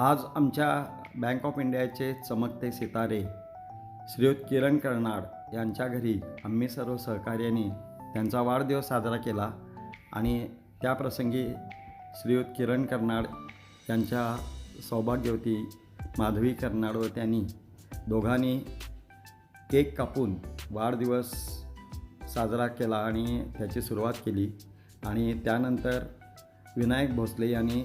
आज आमच्या bank of इंडियाचे चमकते सितारे श्रीयुत किरण कर्नाड यांच्या घरी आम्ही सर्व सहकार्याने त्यांचा वाढदिवस साजरा केला आणि त्याप्रसंगी श्रीयुत किरण कर्नाड यांच्या सौभाग्यवती माधवी कर्नाड व त्यांनी दोघांनी केक कापून वाढदिवस साजरा केला आणि त्याची सुरुवात केली आणि त्यानंतर विनायक भोसले यांनी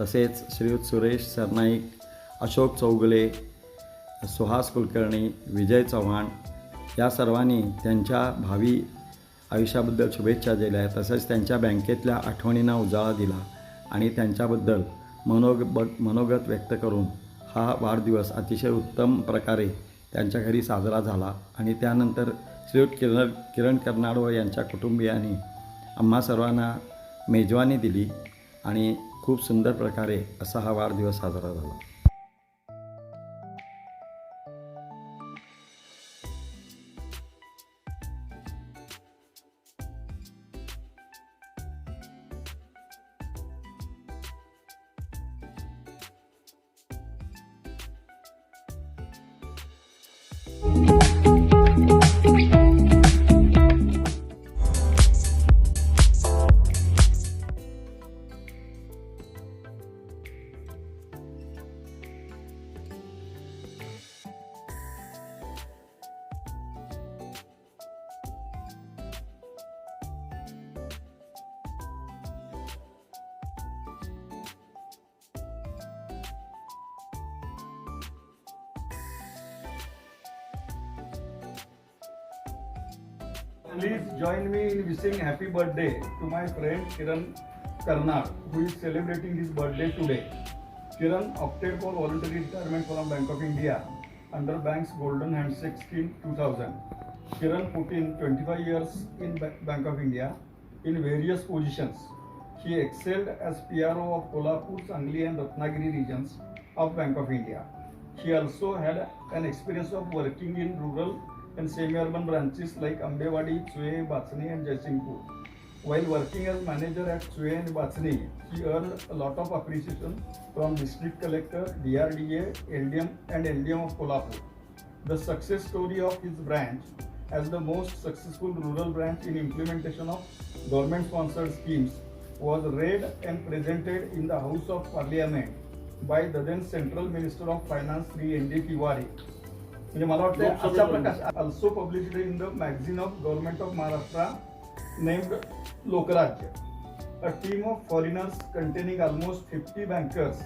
तसेच श्रीयुत सुरेश सरनाईक अशोक चौगले सुहास कुलकर्णी विजय चव्हाण या सर्वांनी त्यांच्या भावी आयुष्याबद्दल शुभेच्छा दिल्या तसेच त्यांच्या बँकेतल्या आठवणींना उजाळा दिला आणि त्यांच्याबद्दल मनोग मनोगत व्यक्त करून हा वाढदिवस अतिशय उत्तम प्रकारे त्यांच्या घरी साजरा झाला आणि त्यानंतर श्रीयुत किरण किरण कर्नाड यांच्या कुटुंबियांनी आम्हा सर्वांना मेजवानी दिली आणि खूप सुंदर प्रकारे असा हा वाढदिवस साजरा झाला Please join me in wishing happy birthday to my friend Kiran Karnar, who is celebrating his birthday today. Kiran opted for voluntary retirement from Bank of India under bank's Golden Handshake Scheme 2000. Kiran put in 25 years in Bank of India in various positions. He excelled as PRO of Kolhapur, Sangli and Ratnagiri regions of Bank of India. He also had an experience of working in rural and semi-urban branches like Ambewadi, Chue, Batsani and Jaisingpur. While working as manager at Chue and Batsani, she earned a lot of appreciation from district collector, DRDA, LDM and LDM of Kolhapur. The success story of his branch as the most successful rural branch in implementation of government-sponsored schemes was read and presented in the House of Parliament by the then Central Minister of Finance Sri N.D. Tiwari म्हणजे मला वाटतं अशा प्रकाश also publicity in the magazine of government of Maharashtra named Lokrajya a team of foreigners containing almost fifty bankers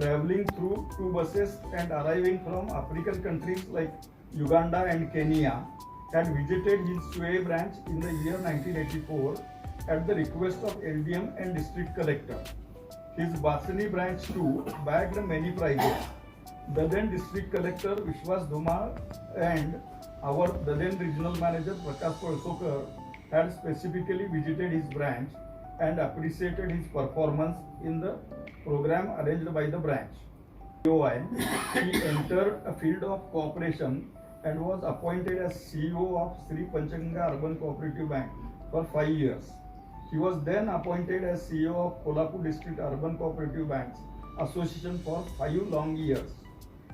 travelling through two buses and arriving from African countries like Uganda and Kenya had visited his sway branch in the year nineteen eighty four at the request of L D M and district collector his Basni branch to bag many prizes Dadend District Collector Vishwas Dhumar and our Dadend Regional Manager Prakash Palsokar had specifically visited his branch and appreciated his performance in the program arranged by the branch. He entered a field of cooperation and was appointed as CEO of Sri Panchganga Urban Cooperative Bank for 5 years. He was then appointed as CEO of Kolhapur District Urban Cooperative Banks Association for 5 long years.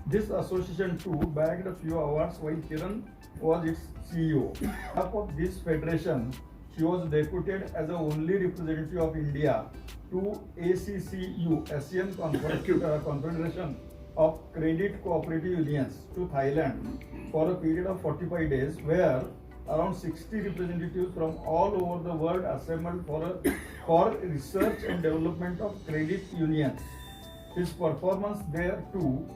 This association too bagged a few awards while Kiran was its CEO. Half of this federation, she was deputed as the only representative of India to ACCU, ASEAN uh, Confederation of Credit Cooperative Unions, to Thailand for a period of 45 days, where around 60 representatives from all over the world assembled for, a, for research and development of credit unions. His performance there too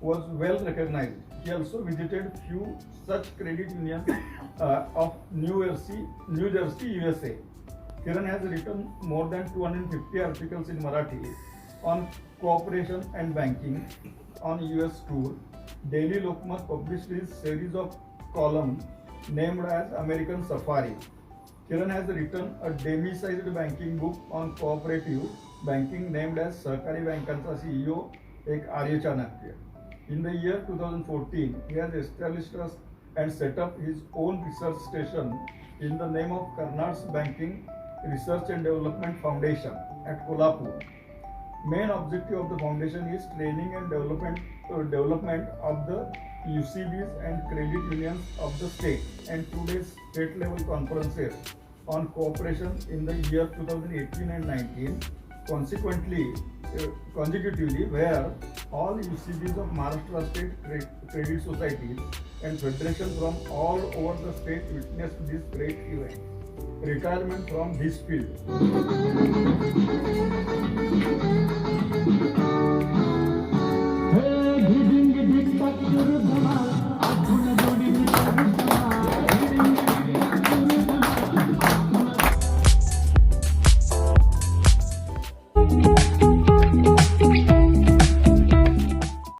was well recognized. He also visited few such credit unions uh, of New Jersey, New Jersey, USA. Kiran has written more than 250 articles in Marathi on cooperation and banking on US tour. Daily Lokmat published his series of columns named as American Safari. Kiran has written a demi-sized banking book on cooperative banking named as Sarkari Bankansa CEO, ek Arya Chanakya. In the year 2014, he has established and set up his own research station in the name of Karnad's Banking Research and Development Foundation at Kolhapur. Main objective of the foundation is training and development, uh, development of the UCBs and credit unions of the state and today's state level conferences on cooperation in the year 2018 and 19 consequently uh, consecutively where all UCBs of Maharashtra State Credit Societies and federation from all over the state witnessed this great event. Retirement from this field. Hey,